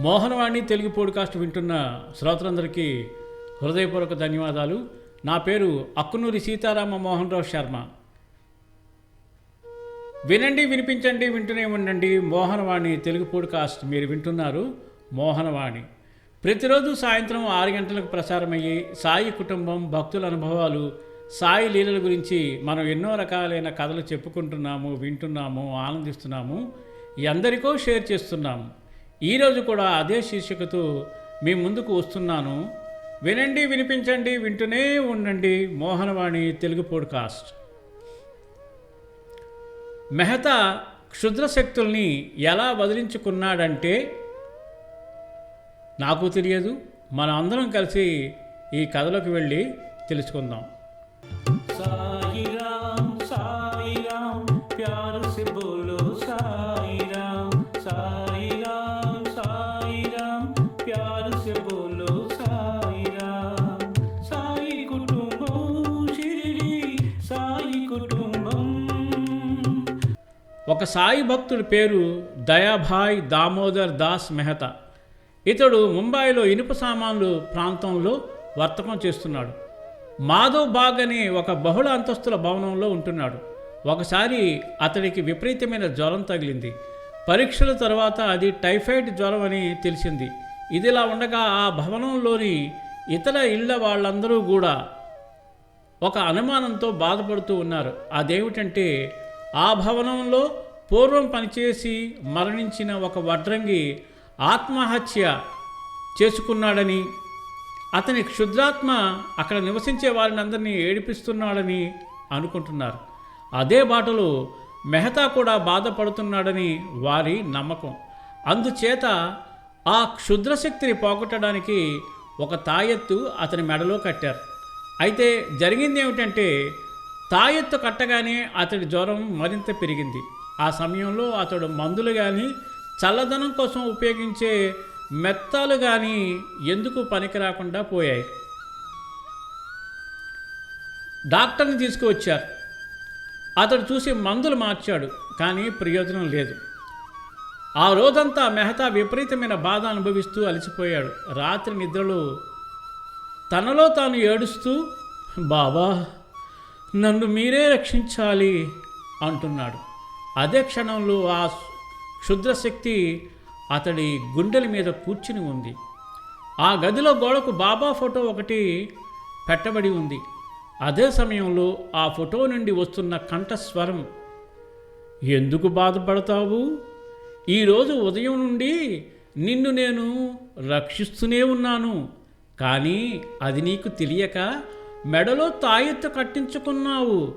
Mohanavani Telugu podcast వింటున్న శ్రోతలందరికీ హృదయపూర్వక ధన్యవాదాలు. నా పేరు అక్కునూరి సీతారామ మోహన్ రావు శర్మ. వినండి వినిపించండి వింటూనే ఉండండి మోహనవాణి తెలుగు పోడ్కాస్ట్. మీరు వింటున్నారు మోహనవాణి. ప్రతిరోజు సాయంత్రం ఆరు గంటలకు ప్రసారమయ్యే సాయి కుటుంబం భక్తుల అనుభవాలు సాయి లీలల గురించి మనం ఎన్నో రకాలైన కథలు చెప్పుకుంటున్నాము వింటున్నాము ఆనందిస్తున్నాము ఎందరికో షేర్ చేస్తున్నాము. ఈరోజు కూడా అదే శీర్షికతో మీ ముందుకు వస్తున్నాను. వినండి వినిపించండి వింటూనే ఉండండి. మోహనవాణి తెలుగు పోడ్కాస్ట్. మెహతా క్షుద్రశక్తుల్ని ఎలా వదిలించుకున్నాడంటే నాకు తెలియదు మన అందరం కలిసి ఈ కథలోకి వెళ్ళి తెలుసుకుందాం. प्यार से बोलो साई राम साई कुटुंबम शिरडी साई कुटुंबम ఒక సాయి భక్తుడి పేరు దయాభాయ్ దామోదర్ దాస్ మెహతా ఇతడు ముంబైలో ఇనుప సామాన్లు ప్రాంతంలో వర్తకం చేస్తున్నాడు మాధవ్ బాగ్ అనే ఒక బహుళ అంతస్తుల భవనంలో ఉంటున్నాడు ఒకసారి అతడికి విపరీతమైన జ్వరం తగిలింది పరీక్షల తర్వాత అది టైఫాయిడ్ జ్వరం అని తెలిసింది ఇదిలా ఉండగా ఆ భవనంలోని ఇతర ఇళ్ళ వాళ్ళందరూ కూడా ఒక అనుమానంతో బాధపడుతూ ఉన్నారు. అదేమిటంటే ఆ భవనంలో పూర్వం పనిచేసి మరణించిన ఒక వడ్రంగి ఆత్మహత్య చేసుకున్నాడని అతని క్షుద్రాత్మ అక్కడ నివసించే వారిని అందరినీ ఏడిపిస్తున్నాడని అనుకుంటున్నారు. అదే బాటలో మెహతా కూడా బాధపడుతున్నాడని వారి నమ్మకం. అందుచేత ఆ క్షుద్రశక్తిని పోగొట్టడానికి ఒక తాయెత్తు అతని మెడలో కట్టారు. అయితే జరిగింది ఏమిటంటే తాయెత్తు కట్టగానే అతడి జ్వరం మరింత పెరిగింది. ఆ సమయంలో అతడు మందులు కానీ చల్లదనం కోసం ఉపయోగించే మెత్తాలు కానీ ఎందుకు పనికిరాకుండా పోయాయి? డాక్టర్ని తీసుకువచ్చారు. అతడు చూసి మందులు మార్చాడు కానీ ప్రయోజనం లేదు. ఆ రోజంతా మెహతా విపరీతమైన బాధ అనుభవిస్తూ అలసిపోయాడు. రాత్రి నిద్రలో తనలో తాను ఏడుస్తూ బాబా నన్ను మీరే రక్షించాలి అంటున్నాడు. అదే క్షణంలో ఆ క్షుద్రశక్తి అతడి గుండెల మీద కూర్చుని ఉంది. ఆ గదిలో గోడకు బాబా ఫోటో ఒకటి పెట్టబడి ఉంది. అదే సమయంలో ఆ ఫోటో నుండి వస్తున్న కంఠస్వరం ఎందుకు బాధపడతావు? ఈరోజు ఉదయం నుండి నిన్ను నేను రక్షిస్తూనే ఉన్నాను. కానీ అది నీకు తెలియక మెడలో తాయెత్తు కట్టించుకున్నావు.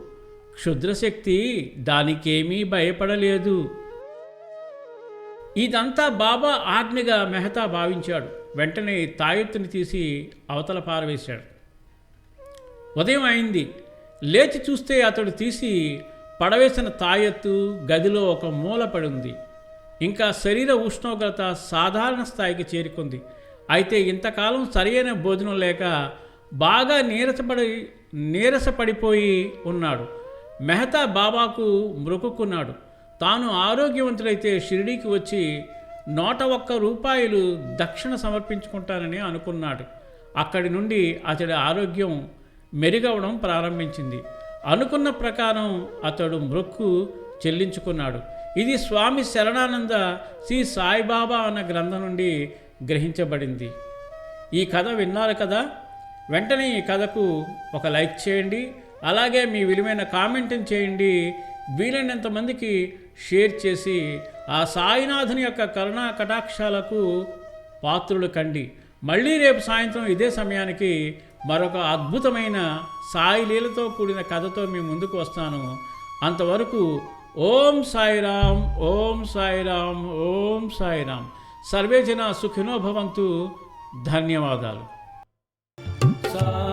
క్షుద్రశక్తి దానికేమీ భయపడలేదు. ఇదంతా బాబా ఆజ్ఞగా మెహతా భావించాడు. వెంటనే తాయెత్తుని తీసి అవతల పారవేశాడు. ఉదయం అయింది. లేచి చూస్తే అతడు తీసి పడవేసిన తాయెత్తు గదిలో ఒక మూల పడి ఉంది. ఇంకా శరీర ఉష్ణోగ్రత సాధారణ స్థాయికి చేరుకుంది. అయితే ఇంతకాలం సరైన భోజనం లేక బాగా నీరసపడి నీరసపడిపోయి ఉన్నాడు. మెహతా బాబాకు మ్రొక్కున్నాడు తాను ఆరోగ్యవంతుడైతే షిరిడీకి వచ్చి నూట ఒక్క రూపాయలు దక్షిణ సమర్పించుకుంటానని అనుకున్నాడు. అక్కడి నుండి అతడి ఆరోగ్యం మెరుగవడం ప్రారంభించింది. అనుకున్న ప్రకారం అతడు మృక్కు చెల్లించుకున్నాడు. ఇది స్వామి శరణానంద శ్రీ సాయిబాబా అన్న గ్రంథం నుండి గ్రహించబడింది. ఈ కథ విన్నారు కదా? వెంటనే ఈ కథకు ఒక లైక్ చేయండి అలాగే మీ విలువైన కామెంట్ని చేయండి. వీలైనంత మందికి షేర్ చేసి ఆ సాయినాథుని యొక్క కరుణా కటాక్షాలకు పాత్రులు కండి. మళ్ళీ రేపు సాయంత్రం ఇదే సమయానికి మరొక అద్భుతమైన సాయి లీలతో కూడిన కథతో మీ ముందుకు వస్తాను. అంతవరకు ఓం సాయిరాం ఓం సాయిరాం ఓం సాయిరాం సర్వే జన సుఖినో భవంతు. ధన్యవాదాలు. సా